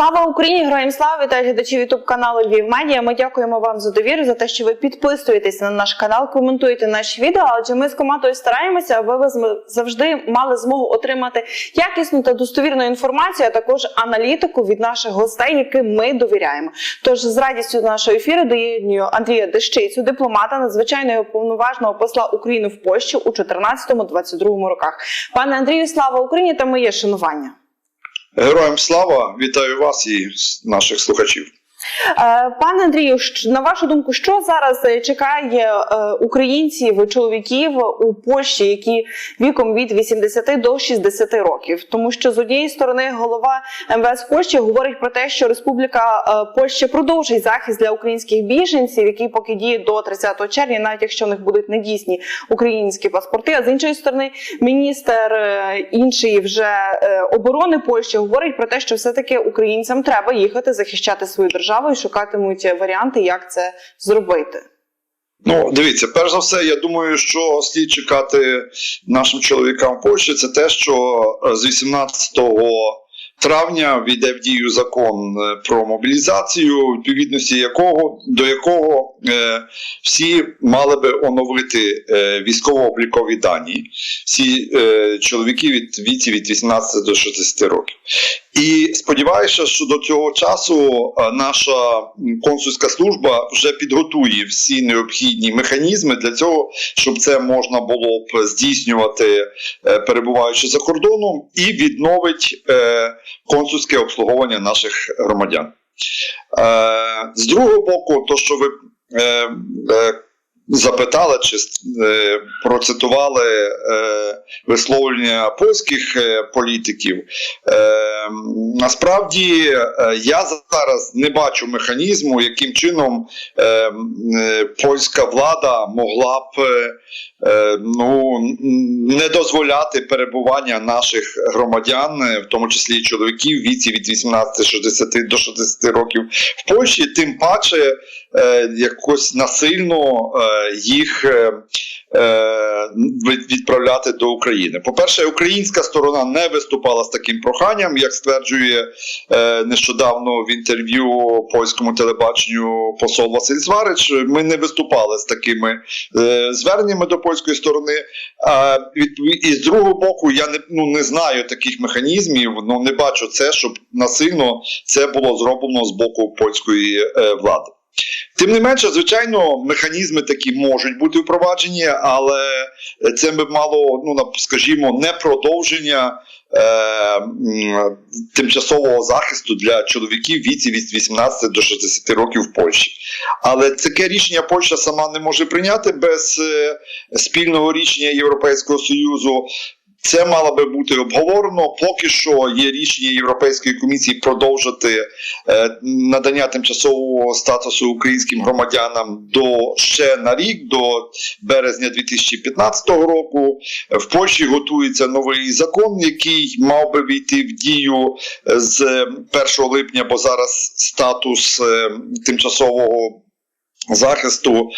Слава Україні! Героям слава Вітаю глядачів ютуб каналу Львів Медіа. Ми дякуємо вам за довіру, за те, що ви підписуєтесь на наш канал, коментуєте наші відео. Адже ми з командою стараємося, аби ви завжди мали змогу отримати якісну та достовірну інформацію, а також аналітику від наших гостей, яким ми довіряємо. Тож з радістю до нашого ефіру доєднюю Андрія Дещицю, дипломата, надзвичайного повноважного посла України в Польщі у 14-22 роках. Пане Андрію, слава Україні та моє шанування. Героям слава, вітаю вас і наших слухачів. Е, Пане Андрію, на вашу думку, що зараз е, чекає е, українців, чоловіків у Польщі, які віком від 80 до 60 років? Тому що з однієї сторони голова МВС Польщі говорить про те, що Республіка Польща продовжить захист для українських біженців, який поки діє до 30 червня, навіть якщо в них будуть недійсні українські паспорти. А з іншої сторони, міністр інший вже оборони Польщі говорить про те, що все таки українцям треба їхати захищати свою державу і шукатимуть варіанти, як це зробити. Ну, дивіться, перш за все, я думаю, що слід чекати нашим чоловікам в Польщі, це те, що з 18 травня війде в дію закон е, про мобілізацію, відповідності якого до якого е, всі мали би оновити е, військово-облікові дані, всі е, чоловіки від віці від 18 до 60 років. І сподіваюся, що до цього часу е, наша консульська служба вже підготує всі необхідні механізми для цього, щоб це можна було б здійснювати, е, перебуваючи за кордоном, і відновить консульське обслуговування наших громадян. Е, З другого боку, то, що ви е, е, запитали чи е, процитували е, висловлення польських е, політиків, Е, насправді е, я зараз не бачу механізму, яким чином е, е, польська влада могла б е, ну, не дозволяти перебування наших громадян, е, в тому числі і чоловіків віці від 18 60 до 60 років в Польщі, тим паче е, якось насильно е, їх е, е, відправляти до України. По-перше, українська сторона не виступала з таким проханням, як стверджує е, нещодавно в інтерв'ю польському телебаченню посол Василь Зварич. Ми не виступали з такими е, зверненнями до польської сторони. І з другого боку, я не ну не знаю таких механізмів. Ну не бачу це, щоб насильно це було зроблено з боку польської е, влади. Тим не менше, звичайно, механізми такі можуть бути впроваджені, але це би мало, ну скажімо, не продовження е, тимчасового захисту для чоловіків віці від 18 до 60 років в Польщі. Але таке рішення Польща сама не може прийняти без е, спільного рішення Європейського Союзу. Це мало би бути обговорено. Поки що є рішення Європейської комісії продовжити е, надання тимчасового статусу українським громадянам до ще на рік, до березня 2015 року. В Польщі готується новий закон, який мав би війти в дію е, з 1 липня, бо зараз статус е, тимчасового захисту.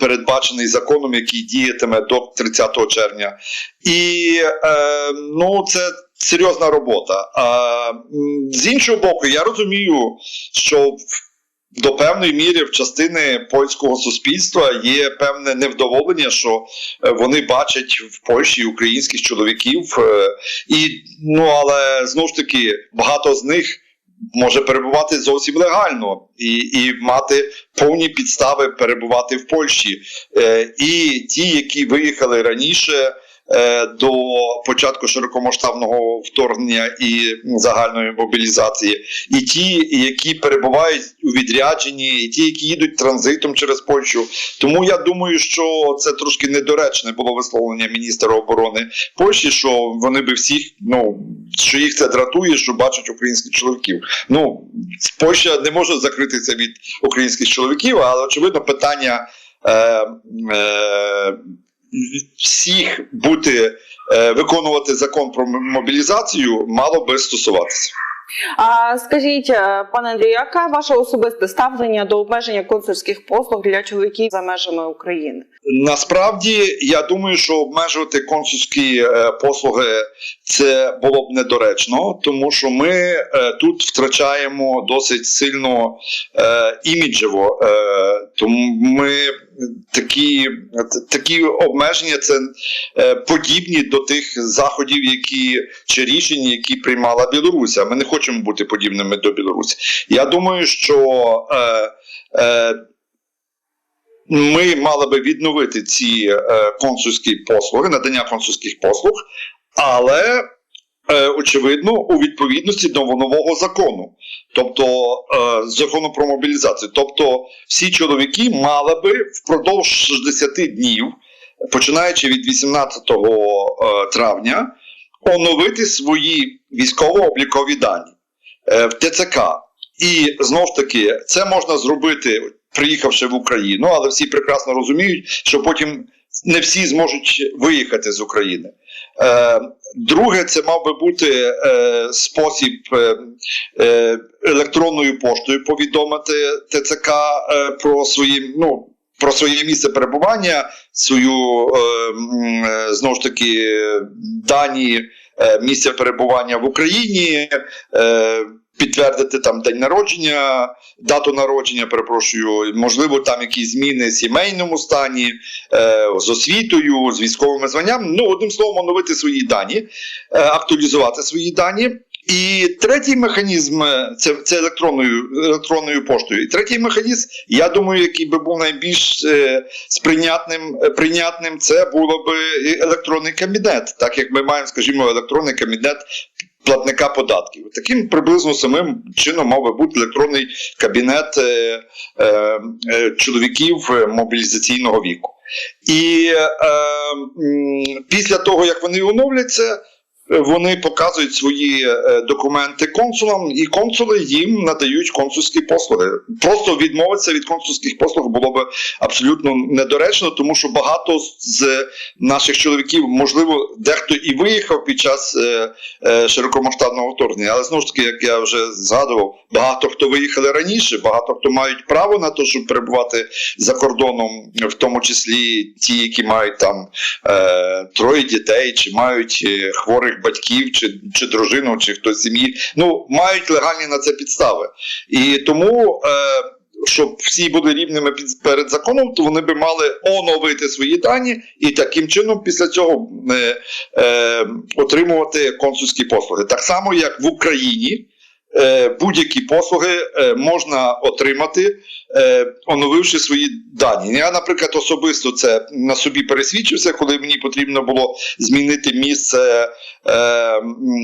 Передбачений законом, який діятиме до 30 червня, і е, ну це серйозна робота. А з іншого боку, я розумію, що до певної міри в частини польського суспільства є певне невдоволення, що е, вони бачать в Польщі українських чоловіків, е, і ну але знову ж таки багато з них. Може перебувати зовсім легально і, і мати повні підстави перебувати в Польщі. Е, і ті, які виїхали раніше до початку широкомасштабного вторгнення і загальної мобілізації, і ті, які перебувають у відрядженні, і ті, які їдуть транзитом через Польщу. Тому я думаю, що це трошки недоречне було висловлення міністра оборони Польщі, що вони би всіх, ну що їх це дратує, що бачать українських чоловіків. Ну Польща не може закритися від українських чоловіків, але очевидно питання. Е, е, всіх бути е, виконувати закон про мобілізацію мало би стосуватися. А скажіть, е, пане Андрію, яке ваше особисте ставлення до обмеження консульських послуг для чоловіків за межами України? Насправді я думаю, що обмежувати консульські е, послуги це було б недоречно, тому що ми е, тут втрачаємо досить сильно е, іміджево. Е, тому ми такі, такі обмеження це е, подібні до тих заходів, які чи рішень, які приймала Білорусь. Ми не хочемо бути подібними до Білорусі. Я думаю, що е, е, ми мали би відновити ці е, консульські послуги, надання консульських послуг, але е, очевидно у відповідності до нового закону, тобто е, закону про мобілізацію. Тобто, всі чоловіки мали би впродовж 60 днів, починаючи від 18 е, травня, оновити свої військово-облікові дані в ТЦК. І знову ж таки, це можна зробити, приїхавши в Україну, але всі прекрасно розуміють, що потім не всі зможуть виїхати з України. Е, друге, це мав би бути е, спосіб е, електронною поштою повідомити ТЦК про свої. Ну, про своє місце перебування, свою е, знову ж таки дані е, місця перебування в Україні, е, підтвердити там день народження, дату народження, перепрошую, можливо, там якісь зміни в сімейному стані, е, з освітою, з військовими званнями. Ну, одним словом, оновити свої дані, е, актуалізувати свої дані. І третій механізм е, це, це електронною, електронною поштою. І третій механізм, я думаю, який би був найбільш е, сприйнятним, е, прийнятним, це було би електронний кабінет, так як ми маємо, скажімо, електронний кабінет платника податків. Таким приблизно самим чином мав би бути електронний кабінет е, е, е, чоловіків е, мобілізаційного віку. І е, після того, як вони оновляться, вони показують свої е, документи консулам, і консули їм надають консульські послуги. Просто відмовитися від консульських послуг було б абсолютно недоречно, тому що багато з наших чоловіків, можливо, дехто і виїхав під час е, е, широкомасштабного вторгнення, але знову ж таки, як я вже згадував, багато хто виїхали раніше, багато хто мають право на те, щоб перебувати за кордоном, в тому числі ті, які мають там троє дітей, чи мають е, хворих батьків, чи, чи дружину, чи хтось сім'ї. Ну мають легальні на це підстави. І тому. Е, щоб всі були рівними під- перед законом, то вони би мали оновити свої дані і таким чином після цього е, е, отримувати консульські послуги. Так само, як в Україні е, будь-які послуги е, можна отримати, е, оновивши свої дані. Я, наприклад, особисто це на собі пересвідчився, коли мені потрібно було змінити місце е,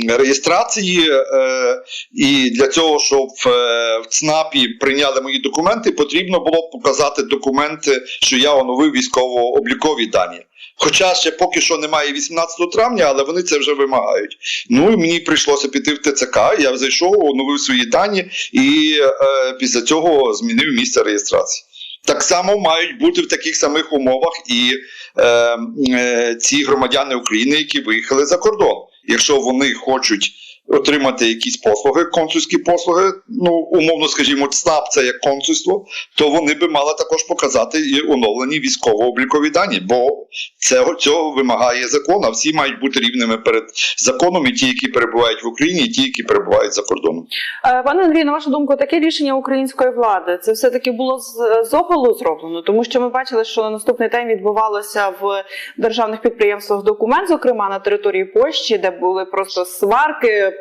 реєстрації. Е, і для цього, щоб е, в ЦНАПі прийняли мої документи, потрібно було показати документи, що я оновив військово-облікові дані. Хоча ще поки що немає 18 травня, але вони це вже вимагають. Ну і мені прийшлося піти в ТЦК. Я зайшов, оновив свої дані і е, після цього змінив місце реєстрації. Так само мають бути в таких самих умовах і е, е, ці громадяни України, які виїхали за кордон. Якщо вони хочуть отримати якісь послуги, консульські послуги, ну умовно скажімо, ЦНАП це як консульство, то вони би мали також показати і оновлені військово-облікові дані, бо цього, цього вимагає закон, а всі мають бути рівними перед законом, і ті, які перебувають в Україні, і ті, які перебувають за кордоном. Е, Пане Андрій, на вашу думку, таке рішення української влади це все таки було з, оголу зроблено, тому що ми бачили, що на наступний день відбувалося в державних підприємствах документ, зокрема на території Польщі, де були просто сварки,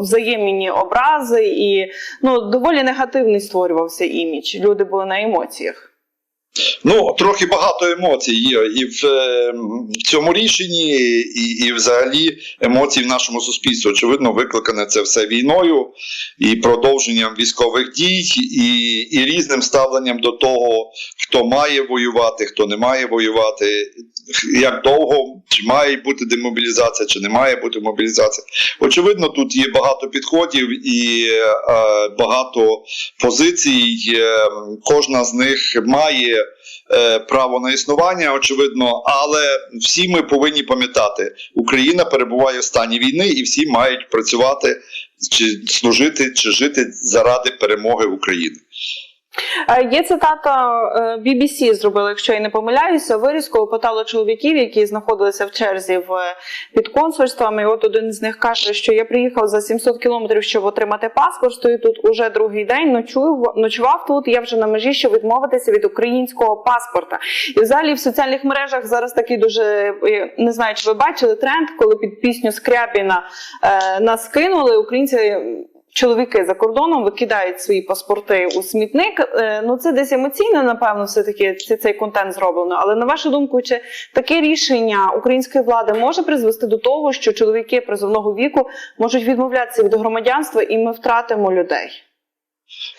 взаємні образи, і ну доволі негативний створювався імідж. Люди були на емоціях. Ну, трохи багато емоцій є і в е, цьому рішенні, і, і взагалі емоцій в нашому суспільстві. Очевидно, викликане це все війною і продовженням військових дій, і, і різним ставленням до того, хто має воювати, хто не має воювати, як довго, чи має бути демобілізація, чи не має бути мобілізація. Очевидно, тут є багато підходів і е, багато позицій. Е, кожна з них має е, право на існування, очевидно, але всі ми повинні пам'ятати, Україна перебуває в стані війни, і всі мають працювати чи служити, чи жити заради перемоги України. Е, Є цитата е, BBC зробили, якщо я не помиляюся, вирізку опитали чоловіків, які знаходилися в черзі в під консульствами. І от один з них каже, що я приїхав за 700 кілометрів, щоб отримати паспорт. Стою тут уже другий день. Ночую ночував тут. Я вже на межі, щоб відмовитися від українського паспорта. І взагалі в соціальних мережах зараз такий дуже е, не знаю, чи ви бачили тренд, коли під пісню Скрябіна е, нас кинули. Українці чоловіки за кордоном викидають свої паспорти у смітник. Е, Ну це десь емоційно, напевно, все таки цей контент зроблено. Але на вашу думку, чи таке рішення української влади може призвести до того, що чоловіки призовного віку можуть відмовлятися від громадянства, і ми втратимо людей?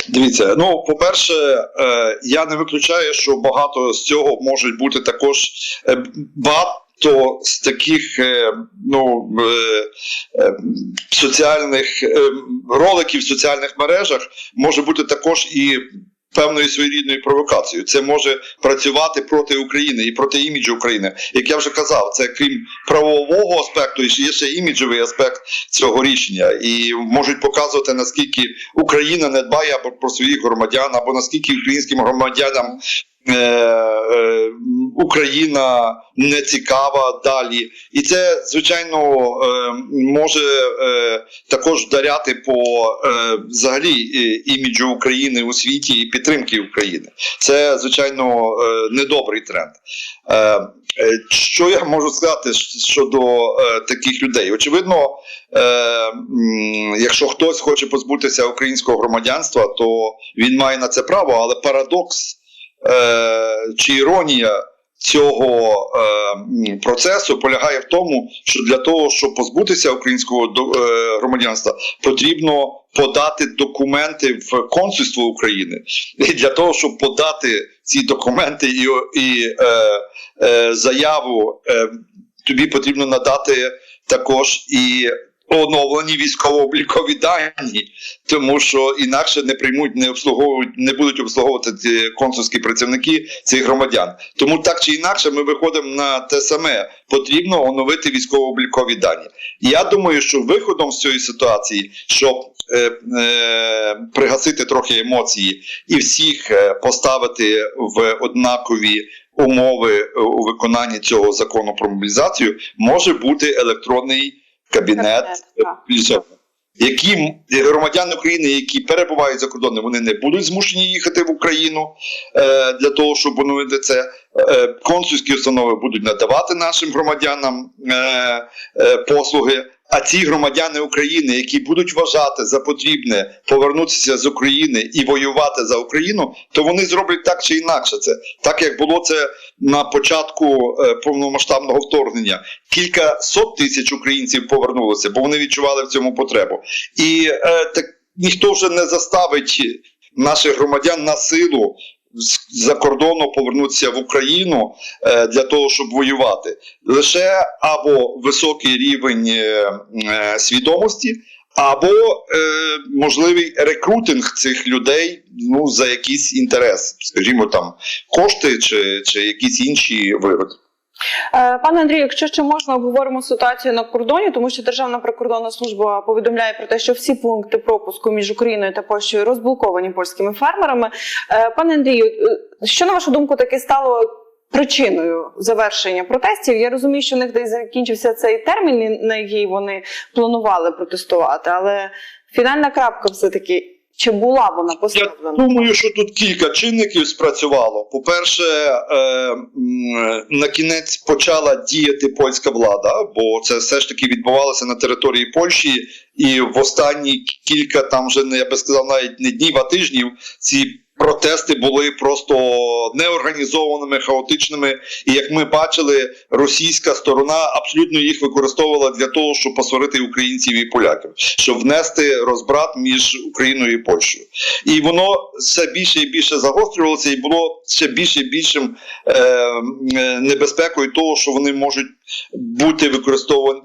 Дивіться, ну по-перше, е, я не виключаю, що багато з цього можуть бути також е, багато з таких е, ну, е, е, соціальних роликів в соціальних мережах може бути також і. Певною своєрідною провокацією це може працювати проти України і проти іміджу України. Як я вже казав, це крім правового аспекту, і є ще іміджовий аспект цього рішення, і можуть показувати наскільки Україна не дбає або про своїх громадян, або наскільки українським громадянам Україна не цікава далі. І це, звичайно, е, може е, також вдаряти по е, взагалі е, іміджу України у світі і підтримки України. Це, звичайно, е, недобрий тренд. Е, е, що я можу сказати щодо е, таких людей? Очевидно, е, якщо хтось хоче позбутися українського громадянства, то він має на це право, але парадокс е, чи іронія цього е, процесу полягає в тому, що для того, щоб позбутися українського е, громадянства, потрібно подати документи в консульство України. І для того, щоб подати ці документи і, і е, е, заяву, е, тобі потрібно надати також і оновлені військово-облікові дані, тому що інакше не приймуть, не обслуговують, не будуть обслуговувати консульські працівники цих громадян. Тому так чи інакше ми виходимо на те саме. Потрібно оновити військово-облікові дані. Я думаю, що виходом з цієї ситуації, щоб е, е, пригасити трохи емоції і всіх е, поставити в однакові умови у виконанні цього закону про мобілізацію, може бути електронний кабінет Кабінет, Які громадяни України, які перебувають за кордоном, вони не будуть змушені їхати в Україну е, для того, щоб оновити це. Е, консульські установи будуть надавати нашим громадянам е, е, послуги. А ці громадяни України, які будуть вважати за потрібне повернутися з України і воювати за Україну, то вони зроблять так чи інакше це, так як було це на початку е, повномасштабного вторгнення. Кілька сот тисяч українців повернулося, бо вони відчували в цьому потребу. І е, так ніхто вже не заставить наших громадян на силу з-за кордону повернутися в Україну е, для того, щоб воювати. Лише або високий рівень е, е, свідомості, або можливий рекрутинг цих людей ну, за якийсь інтерес, скажімо там, кошти чи, чи якісь інші вигоди. Е, Пане Андрію, якщо ще можна, обговоримо ситуацію на кордоні, тому що Державна прикордонна служба повідомляє про те, що всі пункти пропуску між Україною та Польщею розблоковані польськими фермерами. Е, Пане Андрію, е, що на вашу думку таки стало причиною завершення протестів? Я розумію, що в них десь закінчився цей термін, на який вони планували протестувати, але фінальна крапка все таки. Чи була вона Я поставлена? думаю, що тут кілька чинників спрацювало. По-перше, е, на кінець почала діяти польська влада, бо це все ж таки відбувалося на території Польщі, і в останні кілька там вже не я би сказав, навіть не днів, а тижнів ці. Протести були просто неорганізованими, хаотичними, і як ми бачили, російська сторона абсолютно їх використовувала для того, щоб посварити українців і поляків, щоб внести розбрат між Україною і Польщею. І воно все більше і більше загострювалося, і було ще більше і більшим е, е, небезпекою того, що вони можуть бути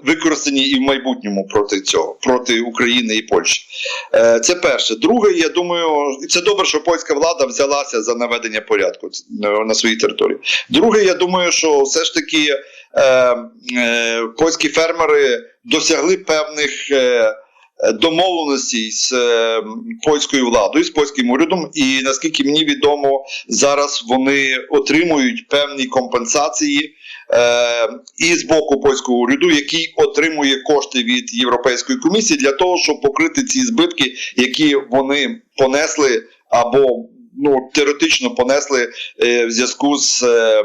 використані і в майбутньому проти цього, проти України і Польщі. Е, це перше. Друге, я думаю, це добре, що польська влада взялася за наведення порядку на- на своїй території. Друге, я думаю, що все ж таки е, е, польські фермери досягли певних. Е, е, домовленостей з е, польською владою, з польським урядом, і наскільки мені відомо, зараз вони отримують певні компенсації е, і з боку польського уряду, який отримує кошти від Європейської комісії для того, щоб покрити ці збитки, які вони понесли або ну теоретично понесли е, в зв'язку з е,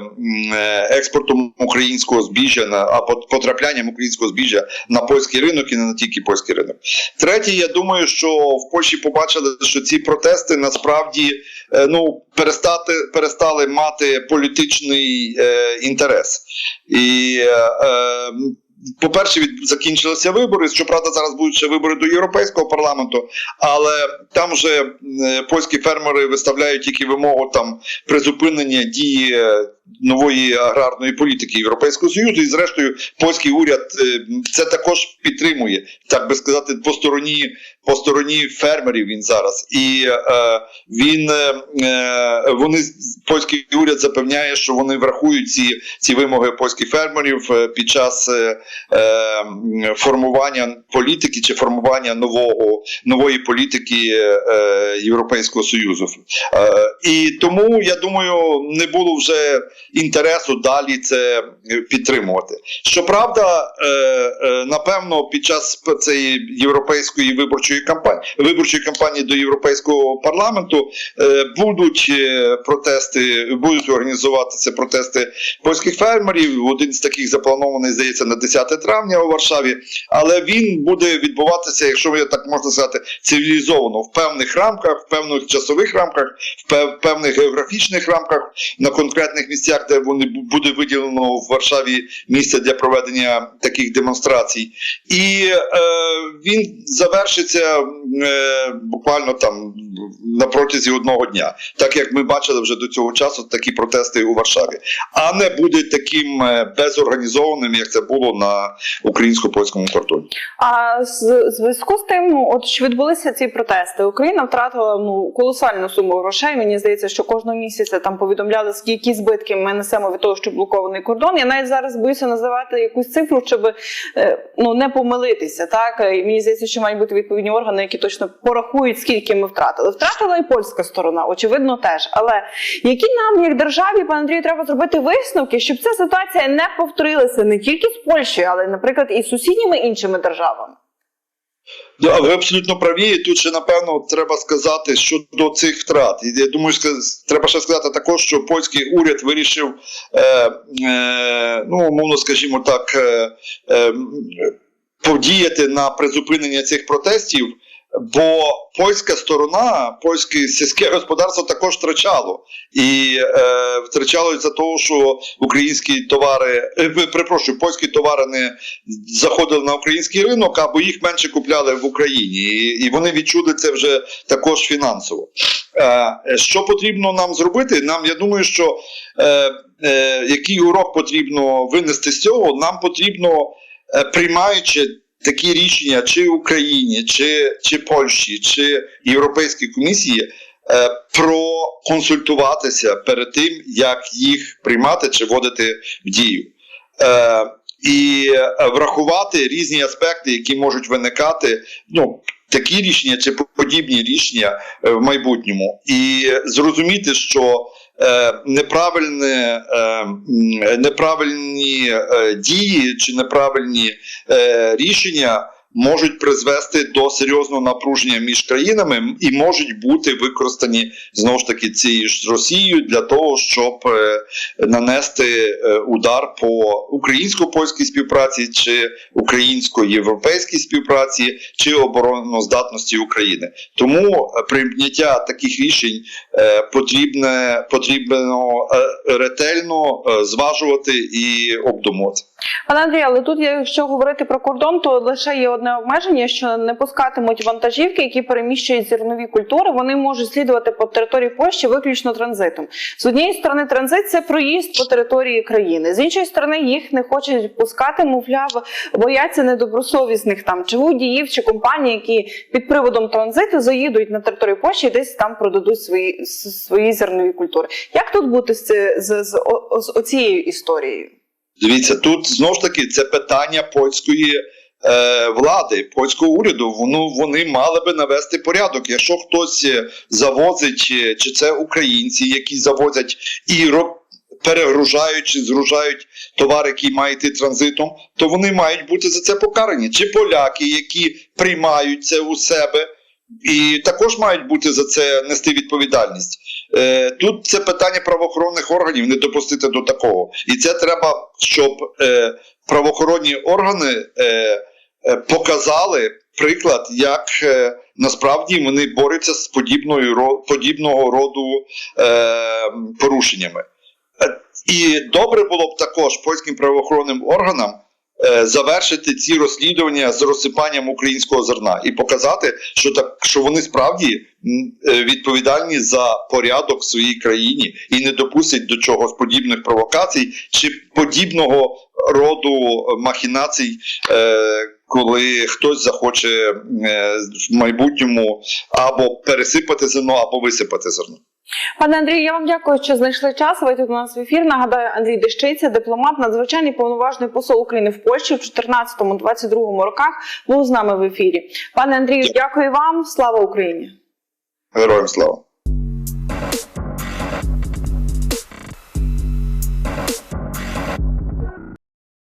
е, експортом українського збіжжя на або потраплянням українського збіжжя на польський ринок і не на тільки польський ринок. Третє, я думаю, що в Польщі побачили, що ці протести насправді ну перестати перестали мати політичний інтерес. І по-перше, від закінчилися вибори. Щоправда, зараз будуть ще вибори до Європейського парламенту, але там вже е, польські фермери виставляють тільки вимогу там призупинення дії е, нової аграрної політики Європейського Союзу. І зрештою, польський уряд е, це також підтримує, так би сказати, по стороні по стороні фермерів. Він зараз і е, він е, е, вони польський уряд запевняє, що вони врахують ці, ці вимоги польських фермерів е, під час е, формування політики чи формування нового нової політики е, Європейського Союзу. Е, і тому я думаю, не було вже інтересу далі це е, підтримувати. Щоправда, е, е, напевно, під час цієї європейської виборчої кампанії виборчої кампанії до європейського парламенту будуть протести, будуть організуватися протести польських фермерів. Один з таких запланований здається на 10 травня у Варшаві. Але він буде відбуватися, якщо я так можна сказати, цивілізовано в певних рамках, в певних часових рамках, в певних географічних рамках на конкретних місцях, де вони бу- буде виділено в Варшаві місце для проведення таких демонстрацій. І е, він завершиться е, буквально там на протязі одного дня, так як ми бачили вже до цього часу такі протести у Варшаві, а не буде таким е, безорганізованим, як це було на українсько-польському кордоні. А з зв'язку з тим, ну, от що відбулися ці протести, Україна втратила ну колосальну суму грошей. Мені здається, що кожного місяця там повідомляли, які збитки ми несемо від того, що блокований кордон. Я навіть зараз боюся називати якусь цифру, щоб е, ну не помилитися. Так і мені здається, що мають бути відповідні органи, які точно порахують, скільки ми втратили. Втратила і польська сторона, очевидно, теж. Але які нам, як державі, пане Андрію, треба зробити висновки, щоб ця ситуація не повторилася не тільки з Польщею, але, наприклад, і з сусідніми іншими державами. Да, ви абсолютно праві. І Тут ще напевно треба сказати щодо цих втрат. І я думаю, треба ще сказати також, що польський уряд вирішив, е, е, ну умовно скажімо так, е, е, подіяти на призупинення цих протестів. Бо польська сторона, польське сільське господарство також втрачало і е, втрачало за того, що українські товари, е, перепрошую, польські товари не заходили на український ринок, або їх менше купляли в Україні, і, і вони відчули це вже також фінансово. Е, що потрібно нам зробити? Нам я думаю, що е, е, який урок потрібно винести з цього, нам потрібно е, приймаючи. Такі рішення чи Україні, чи, чи Польщі, чи Європейській комісії е, проконсультуватися перед тим, як їх приймати чи вводити в дію. Е, і е, врахувати різні аспекти, які можуть виникати, ну такі рішення чи подібні рішення е, в майбутньому, і зрозуміти, що е, е, неправильні е, дії чи неправильні е, рішення. Можуть призвести до серйозного напруження між країнами і можуть бути використані знову ж таки цією ж Росією для того, щоб е, нанести е, удар по українсько-польській співпраці, чи українсько-європейській співпраці, чи обороноздатності України. Тому е, прийняття таких рішень потрібне потрібно ретельно зважувати і обдумувати. Пане Андрію, але тут, якщо говорити про кордон, то лише є одне обмеження, що не пускатимуть вантажівки, які переміщують зернові культури. Вони можуть слідувати по території Польщі виключно транзитом. З однієї сторони, транзит це проїзд по території країни. З іншої сторони, їх не хочуть пускати, мовляв, бояться недобросовісних там чи водіїв, чи компаній, які під приводом транзиту заїдуть на територію Польщі і десь там продадуть свої свої зернові культури. Як тут бути з, ці- з, з, з оцією історією? Дивіться, тут знову ж таки це питання польської е, влади польського уряду, ну вони мали би навести порядок. Якщо хтось е, завозить, е, чи це українці, які завозять і ро- перегружають чи згружають товар, який має йти транзитом, то вони мають бути за це покарані. Чи поляки, які приймають це у себе, і також мають бути за це нести відповідальність. Е, Тут це питання правоохоронних органів не допустити до такого. І це треба, щоб е, правоохоронні органи е, показали приклад, як насправді вони борються з подібною подібного роду порушеннями. І добре було б також польським правоохоронним органам завершити ці розслідування з розсипанням українського зерна і показати, що так що вони справді е, відповідальні за порядок в своїй країні і не допустять до чогось подібних провокацій чи подібного роду махінацій, е, коли хтось захоче е, в майбутньому або пересипати зерно, або висипати зерно. Пане Андрію, я вам дякую, що знайшли час. Вийти до нас в ефір. Нагадаю, Андрій Дещиця, дипломат, надзвичайний повноважний посол України в Польщі в 14-22 роках, був з нами в ефірі. Пане Андрію, дякую вам. Слава Україні! Героям слава!